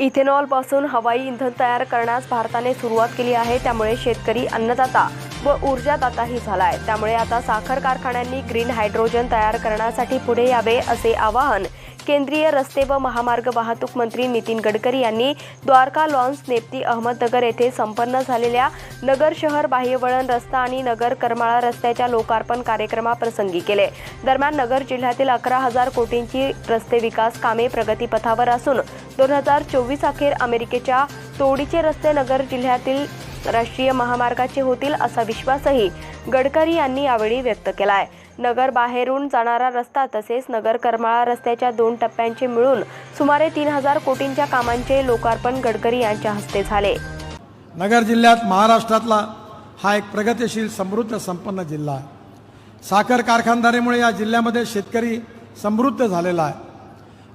इथेनॉलपासून हवाई इंधन तयार करण्यास भारताने सुरुवात केली आहे. त्यामुळे शेतकरी अन्नदाता व ऊर्जादाताही झाला आहे त्यामुळे आता साखर कारखान्यांनी ग्रीन हायड्रोजन तयार करण्यासाठी पुढे यावे असे आवाहन केंद्रीय रस्ते व महामार्ग वाहतूक मंत्री नितीन गडकरी यांनी द्वारका लॉन्स नेप्ती अहमदनगर येथे संपन्न झालेल्या नगर शहर बाह्यवळण रस्ता आणि नगर करमाळा रस्त्याच्या लोकार्पण कार्यक्रमाप्रसंगी केले. दरम्यान नगर जिल्ह्यातील अकरा हजार कोटींची रस्ते विकास कामे प्रगतीपथावर असून दोन हजार चोवीस अखेर अमेरिकेच्या तोडीचे रस्ते नगर जिल्ह्यातील राष्ट्रीय महामार्गाचे होतील असा विश्वासही गडकरी यांनी यावेळी व्यक्त केला आहे बाहेरून जाणारा रस्ता तसेच नगर करमाळा रस्त्याच्या दोन टप्प्यांचे मिळून सुमारे तीन हजार कोटींच्या कामांचे लोकार्पण गडकरी यांच्या हस्ते झाले. नगर जिल्ह्यात महाराष्ट्रातला हा एक प्रगतिशील समृद्ध संपन्न जिल्हा आहे. साखर कारखानदारीमुळे या जिल्ह्यामध्ये शेतकरी समृद्ध झालेला आहे.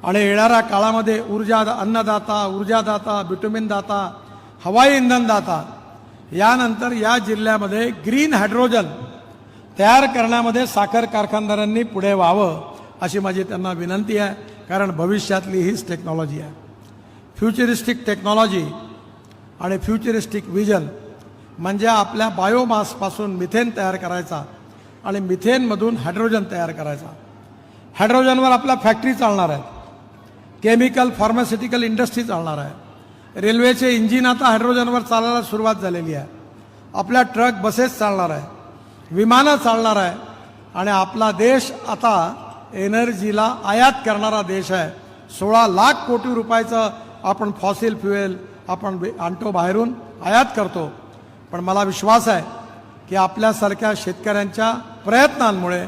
आणि येणाऱ्या काळामध्ये ऊर्जा अन्नदाता ऊर्जादाता बिटुमिन दाता हवाई इंधनदाता यानंतर या जिल्ह्यामध्ये ग्रीन हायड्रोजन तयार करण्यामध्ये साखर कारखानदारांनी पुढे व्हावं अशी माझी त्यांना विनंती आहे. कारण भविष्यातली हीच टेक्नॉलॉजी आहे. फ्युचरिस्टिक टेक्नॉलॉजी आणि फ्युचरिस्टिक विजन म्हणजे आपल्या बायोमासपासून मिथेन तयार करायचा आणि मिथेनमधून हायड्रोजन तयार करायचा. हायड्रोजनवर आपल्या फॅक्टरी चालणार आहेत. केमिकल फार्मास्युटिकल इंडस्ट्री चालणार आहे. रेल्वेचे इंजिन आता हायड्रोजनवर चालायला सुरुवात झालेली आहे. आपल्या ट्रक बसेस चालणार आहे. विमानं चालणार आहे. आणि आपला देश आता एनर्जीला आयात करणारा देश आहे. सोळा लाख कोटी रुपयाचं आपण फॉसिल फ्युएल आपण आणतो बाहेरून आयात करतो. पण मला विश्वास आहे की आपल्यासारख्या शेतकऱ्यांच्या प्रयत्नांमुळे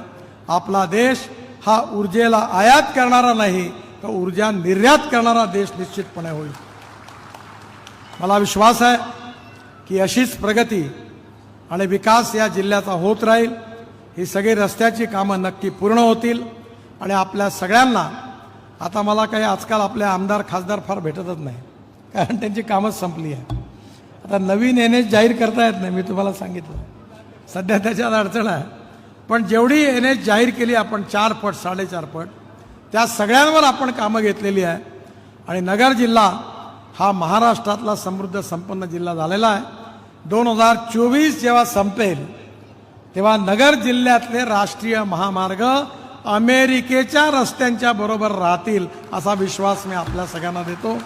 आपला देश हा ऊर्जेला आयात करणारा नाही तर ऊर्जा निर्यात करणारा देश निश्चितपणे होईल. मला विश्वास आहे की अशीच प्रगती आणि विकास या जिल्ह्याचा होत राहील. ही सगळी रस्त्याची कामं नक्की पूर्ण होतील. आणि आपल्या सगळ्यांना आता मला काही आजकाल आपले आमदार खासदार फार भेटतच नाही. कारण त्यांची कामच संपली आहे आता नवीन एन एच जाहीर करता येत नाही मी तुम्हाला सांगितलं. सध्या त्याच्यात अडचण आहे. पण जेवढी एन एच जाहीर केली आपण चार पट साडेचार पट त्या सगळ्यांवर आपण कामं घेतलेली आहे. आणि नगर जिल्हा हा महाराष्ट्रातला समृद्ध संपन्न जिल्हा झालेला आहे. दोन हजार चोवीस जेव्हा संपेल तेव्हा नगर जिल्ह्यातले राष्ट्रीय महामार्ग अमेरिकेच्या रस्त्यांच्या बरोबर राहतील असा विश्वास मी आपल्या सगळ्यांना देतो.